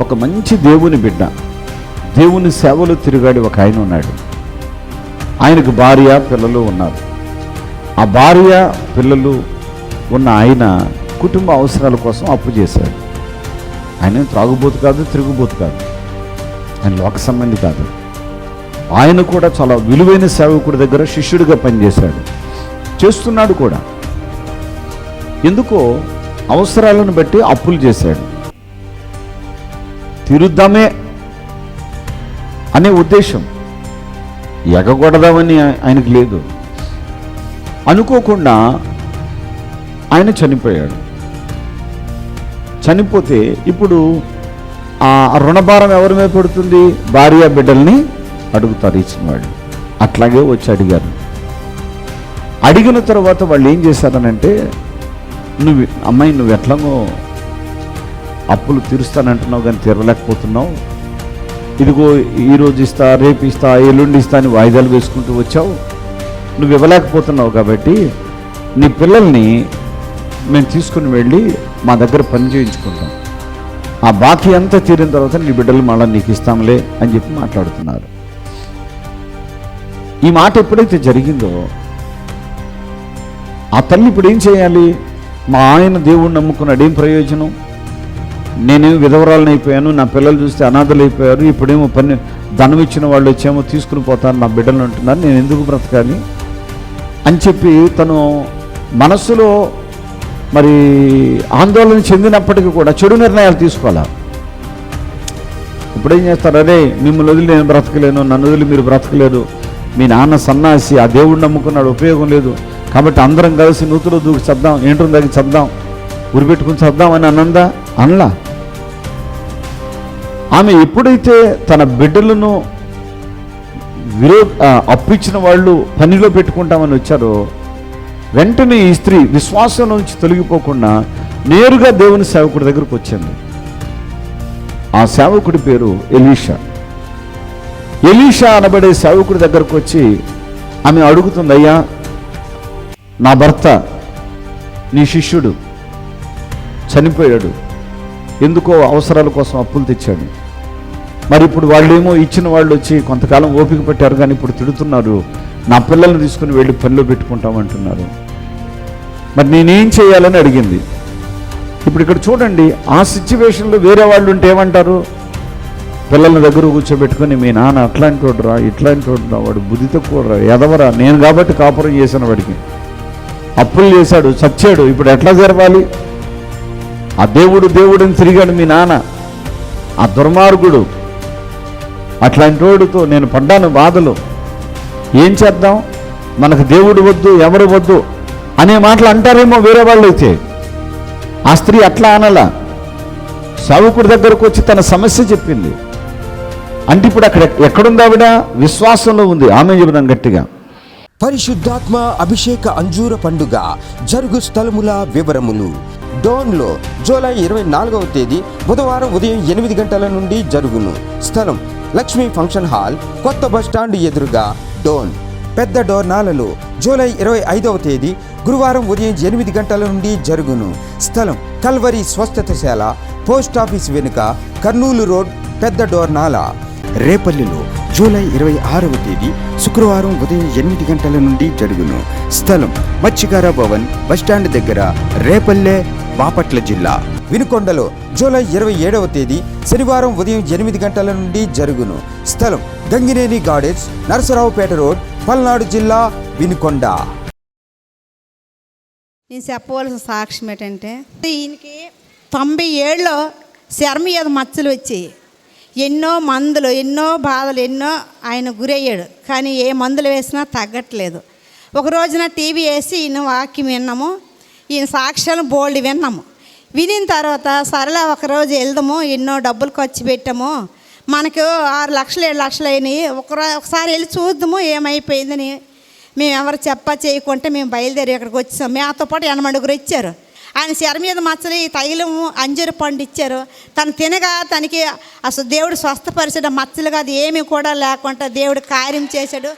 ఒక మంచి దేవుని బిడ్డ. దేవుని సేవలు తిరిగాడు ఒక ఆయన ఉన్నాడు. ఆయనకు భార్య పిల్లలు ఉన్నారు. ఆ భార్య పిల్లలు ఉన్న ఆయన కుటుంబ అవసరాల కోసం అప్పు చేశాడు. ఆయన త్రాగుబోతు కాదు తిరుగుబోతు కాదు. ఆయన లోక సంబంధి కాదు. ఆయన కూడా చాలా విలువైన సేవకుడి దగ్గర శిష్యుడిగా పనిచేశాడు. చేస్తున్నాడు కూడా. ఎందుకో అవసరాలను బట్టి అప్పులు చేశాడు. తీరుద్దామే అనే ఉద్దేశం. ఎగగొడదామని ఆయనకు లేదు. అనుకోకుండా ఆయన చనిపోయాడు. చనిపోతే ఇప్పుడు ఆ రుణభారం ఎవరి మీద పడుతుంది? భార్య బిడ్డల్ని అడుగుతారు ఇచ్చిన వాళ్ళు అట్లాగే వచ్చి అడిగారు. అడిగిన తర్వాత వాళ్ళు ఏం చేశారనంటే నువ్వు అమ్మాయి నువ్వు ఎట్లాగో అప్పులు తీరుస్తానంటున్నావు కానీ తీరలేకపోతున్నావు. ఇదిగో ఈరోజు ఇస్తా రేపు ఇస్తా ఎల్లుండి ఇస్తా అని వాయిదాలు వేసుకుంటూ వచ్చావు. నువ్వు ఇవ్వలేకపోతున్నావు కాబట్టి నీ పిల్లల్ని మేము తీసుకుని వెళ్ళి మా దగ్గర పని చేయించుకుంటాం. ఆ బాకీ అంతా తీరిన తర్వాత నీ బిడ్డలు మళ్ళీ నీకు ఇస్తాంలే అని చెప్పి మాట్లాడుతున్నారు. ఈ మాట ఎప్పుడైతే జరిగిందో ఆ తల్లి ఇప్పుడు ఏం చేయాలి? మా ఆయన దేవుణ్ణి నమ్ముకున్నాడు. ఏం ప్రయోజనం? నేనేం విధవరాలను అయిపోయాను నా పిల్లలు చూస్తే అనాథలు అయిపోయారు ఇప్పుడేమో పని ధనం ఇచ్చిన వాళ్ళు వచ్చేమో తీసుకుని పోతారు నా బిడ్డలు అంటున్నారు నేను ఎందుకు బ్రతకాలి? అని చెప్పి తను మనస్సులో మరి ఆందోళన చెందినప్పటికీ కూడా చెడు నిర్ణయాలు తీసుకోవాలి? ఇప్పుడేం చేస్తారు? అరే మిమ్మల్ని వదిలి నేను బ్రతకలేను నన్ను వదిలి మీరు బ్రతకలేదు మీ నాన్న సన్నాసి ఆ దేవుడు నమ్ముకున్నాడు ఉపయోగం లేదు. కాబట్టి అందరం కలిసి నూతులు దూకి చద్దాం ఏంటో దగ్గర చద్దాం ఉరిపెట్టుకుని చద్దాం అని అనందా అనలా. ఆమె ఎప్పుడైతే తన బిడ్డలను విరో అప్పిచ్చిన వాళ్ళు పనిలో పెట్టుకుంటామని వచ్చారో వెంటనే ఈ స్త్రీ విశ్వాసం నుంచి తొలగిపోకుండా నేరుగా దేవుని సేవకుడి దగ్గరకు వచ్చింది. ఆ సేవకుడి పేరు ఎలీషా. ఎలీషా అనబడే సేవకుడి దగ్గరకు వచ్చి ఆమె అడుగుతుంది అయ్యా నా భర్త నీ శిష్యుడు చనిపోయాడు. ఎందుకో అవసరాల కోసం అప్పులు తెచ్చాడు. మరి ఇప్పుడు వాళ్ళేమో ఇచ్చిన వాళ్ళు వచ్చి కొంతకాలం ఓపిక పెట్టారు కానీ ఇప్పుడు తిడుతున్నారు. నా పిల్లల్ని తీసుకుని వెళ్ళి పనిలో పెట్టుకుంటామంటున్నారు. మరి నేనేం చేయాలని అడిగింది. ఇప్పుడు ఇక్కడ చూడండి ఆ సిచ్యువేషన్లో వేరే వాళ్ళు ఉంటే ఏమంటారు? పిల్లల దగ్గర కూర్చోబెట్టుకొని మీ నాన్న అట్లాంటి వాడురా ఇట్లాంటి వాడురా వాడు బుద్ధి తక్కువరా ఎదవరా నేను కాబట్టి కాపురం చేశాను వాడికి. అప్పులు చేశాడు చచ్చాడు ఇప్పుడు ఎట్లా జరపాలి ఆ దేవుడు దేవుడిని తిరిగాడు మీ నాన్న. ఆ దుర్మార్గుడు అట్లాంటి రోడ్డుతో నేను పడ్డాను బాధలు. ఏం చేద్దాం? మనకు దేవుడు వద్దు ఎవరు వద్దు అనే మాటలు అంటారేమో వేరే వాళ్ళు అయితే ఆ స్త్రీ అట్లా అనలా. సావుకుడి దగ్గరకు వచ్చి తన సమస్య చెప్పింది. అంటే ఇప్పుడు అక్కడ ఎక్కడుంది ఆవిడ? విశ్వాసంలో ఉంది. ఆమె చెబుదాం గట్టిగా. పరిశుద్ధాత్మ అభిషేక అంజూర పండుగ జరుగు స్థలముల వివరములు. డోన్లో జూలై ఇరవై నాలుగవ తేదీ బుధవారం ఉదయం ఎనిమిది గంటల నుండి జరుగును. స్థలం లక్ష్మీ ఫంక్షన్ హాల్ కొత్త బస్టాండ్ ఎదురుగా డోన్. పెద్ద డోర్నాలలో జూలై ఇరవై ఐదవ తేదీ గురువారం ఉదయం ఎనిమిది గంటల నుండి జరుగును. స్థలం కల్వరి స్వస్థతశాల పోస్ట్ ఆఫీస్ వెనుక కర్నూలు రోడ్ పెద్ద డోర్నాల. రేపల్లిలో జూలై ఇరవై ఆరవ తేదీ శుక్రవారం ఉదయం ఎనిమిది గంటల నుండి జరుగును. స్థలం మత్స్యకార భవన్ బస్టాండ్ దగ్గర రేపల్లె బాపట్ల జిల్లా. వినుకొండలో జూలై ఇరవై ఏడవ తేదీ శనివారం ఉదయం ఎనిమిది గంటల నుండి జరుగును. స్థలం గంగినేని గార్డెన్స్ నరసరావుపేట రోడ్ పల్నాడు జిల్లా వినుకొండ. నేను చెప్పవలసిన సాక్ష్యం ఏంటంటే ఈయనకి తొంభై ఏళ్ళలో శర్మ మీద మచ్చలు వచ్చాయి. ఎన్నో మందులు ఎన్నో బాధలు ఎన్నో ఆయన గురయ్యాడు. కానీ ఏ మందులు వేసినా తగ్గట్లేదు. ఒక రోజున టీవీ వేసి ఈయన వాక్యం విన్నాము. ఈయన సాక్ష్యాలు బోల్డ్ విన్నాము. వినిన తర్వాత సరళ ఒకరోజు వెళ్దాము ఎన్నో డబ్బులు ఖర్చు పెట్టాము. మనకు ఆరు లక్షలు ఏడు లక్షలు అయినాయి. ఒకరో ఒకసారి వెళ్ళి చూద్దాము ఏమైపోయిందని. మేము ఎవరు చెప్ప చేయకుంటే మేము బయలుదేరి ఇక్కడికి వచ్చాం మేతో పాటు ఎనమడుగురు ఇచ్చారు ఆయన శర మీద మచ్చలు ఈ తైలము అంజూరు పండు ఇచ్చారు. తను తినగా తనకి అసలు దేవుడు స్వస్థపరిచడం. మచ్చలు కాదు ఏమీ కూడా లేకుండా దేవుడు కార్యం చేశాడు.